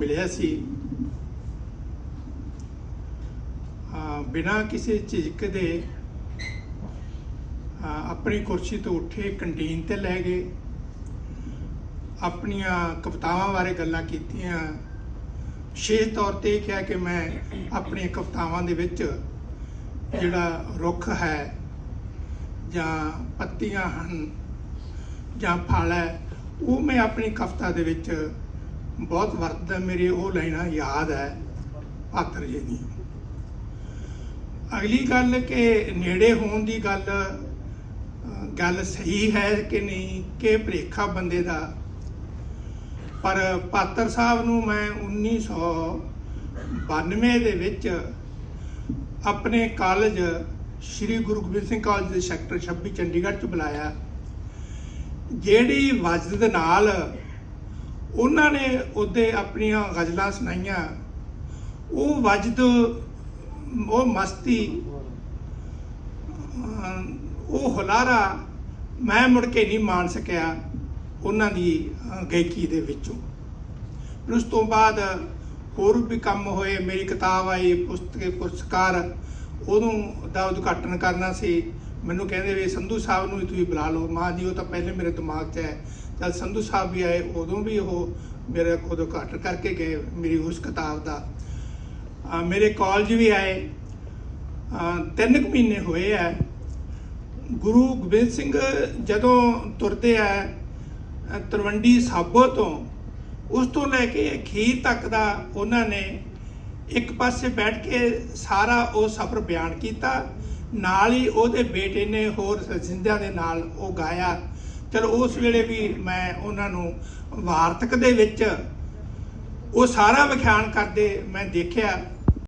ਮਿਲਿਆ ਸੀ। ਆ ਬਿਨਾਂ ਕਿਸੇ ਝਿਜਕ ਦੇ ਆਪਣੀ ਕੁਰਸੀ ਤੋਂ ਉੱਠੇ ਕੰਟੀਨ ਤੇ ਲੈ ਗਏ। ਆਪਣੀਆਂ ਕਵਿਤਾਵਾਂ ਬਾਰੇ ਗੱਲਾਂ ਕੀਤੀਆਂ। ਵਿਸ਼ੇਸ਼ ਤੌਰ ਤੇ ਇਹ ਕਿਹਾ ਕਿ ਮੈਂ ਆਪਣੀਆਂ ਕਵਿਤਾਵਾਂ ਦੇ ਵਿੱਚ ਜਿਹੜਾ ਰੁੱਖ ਹੈ ਜਾਂ ਪੱਤੀਆਂ ਹਨ ਜਾਂ ਫਲ ਹੈ, ਉਹ ਮੈਂ ਆਪਣੀ ਕਵਿਤਾ ਦੇ ਵਿੱਚ ਬਹੁਤ ਵਰਤਦਾ, ਮੇਰੇ ਉਹ ਲਾਈਨਾਂ ਯਾਦ ਹੈ, ਪਾਤਰ ਜੀ ਦੀ। ਅਗਲੀ ਗੱਲ ਕਿ ਨੇੜੇ ਹੋਣ ਦੀ ਗੱਲ ਗੱਲ ਸਹੀ ਹੈ ਕਿ ਨਹੀਂ, ਕਿ ਭਰੇਖਾ ਬੰਦੇ ਦਾ। ਪਰ ਪਾਤਰ ਸਾਹਿਬ ਨੂੰ ਮੈਂ 1992 ਦੇ ਵਿੱਚ ਆਪਣੇ ਕਾਲਜ, ਸ੍ਰੀ ਗੁਰੂ ਗੋਬਿੰਦ ਸਿੰਘ ਕਾਲਜ ਦੇ ਸੈਕਟਰ 26 ਚੰਡੀਗੜ੍ਹ ਚ ਬੁਲਾਇਆ। ਜਿਹੜੀ ਵਜਦ ਨਾਲ ਉਹਨਾਂ ਨੇ ਉਹਦੇ ਆਪਣੀਆਂ ਗਜ਼ਲਾਂ ਸੁਣਾਈਆਂ। ਉਹ ਵਜਦ, ਉਹ ਮਸਤੀ ਉਹ ਹੁਲਾਰਾ ਮੈਂ ਮੁੜ ਕੇ ਨਹੀਂ ਮਾਣ ਸਕਿਆ ਉਹਨਾਂ ਦੀ ਗਾਇਕੀ ਦੇ ਵਿੱਚੋਂ। ਫਿਰ ਉਸ ਤੋਂ ਬਾਅਦ ਹੋਰ ਵੀ ਕੰਮ ਹੋਏ। ਮੇਰੀ ਕਿਤਾਬ ਆਈ, ਪੁਸਤਕ ਪੁਰਸਕਾਰ। ਉਹਨੂੰ ਦਾ ਉਦਘਾਟਨ ਕਰਨਾ ਸੀ। ਮੈਨੂੰ ਕਹਿੰਦੇ ਵੀ ਸੰਧੂ ਸਾਹਿਬ ਨੂੰ ਵੀ ਤੁਸੀਂ ਬੁਲਾ ਲਓ। ਮਾਂ ਜੀ, ਉਹ ਤਾਂ ਪਹਿਲੇ ਮੇਰੇ ਦਿਮਾਗ 'ਚ ਹੈ। ਜਦ ਸੰਧੂ ਸਾਹਿਬ ਵੀ ਆਏ, ਉਦੋਂ ਵੀ ਉਹ ਮੇਰੇ ਉਦੋਂ ਘੱਟ ਕਰਕੇ ਗਏ ਮੇਰੀ ਉਸ ਕਿਤਾਬ ਦਾ। ਮੇਰੇ ਕਾਲਜ ਵੀ ਆਏ। ਤਿੰਨ ਕੁ ਮਹੀਨੇ ਹੋਏ ਆ। ਗੁਰੂ ਗੋਬਿੰਦ ਸਿੰਘ ਜਦੋਂ ਤੁਰਦੇ ਆ, ਅਹ ਤਲਵੰਡੀ ਸਾਬੋ ਤੋਂ, ਉਸ ਤੋਂ ਲੈ ਕੇ ਅਖੀਰ ਤੱਕ ਦਾ ਉਹਨਾਂ ਨੇ ਇੱਕ ਪਾਸੇ ਬੈਠ ਕੇ ਸਾਰਾ ਉਹ ਸਫ਼ਰ ਬਿਆਨ ਕੀਤਾ। ਨਾਲ ਹੀ ਉਹਦੇ ਬੇਟੇ ਨੇ ਹੋਰ ਸਿੰਧਿਆਂ ਦੇ ਨਾਲ ਉਹ ਗਾਇਆ। ਚਲੋ ਉਸ ਵੇਲੇ ਵੀ ਮੈਂ ਉਹਨਾਂ ਨੂੰ ਵਾਰਤਕ ਦੇ ਵਿੱਚ ਉਹ ਸਾਰਾ ਵਿਖਿਆਨ ਕਰਦੇ ਮੈਂ ਦੇਖਿਆ।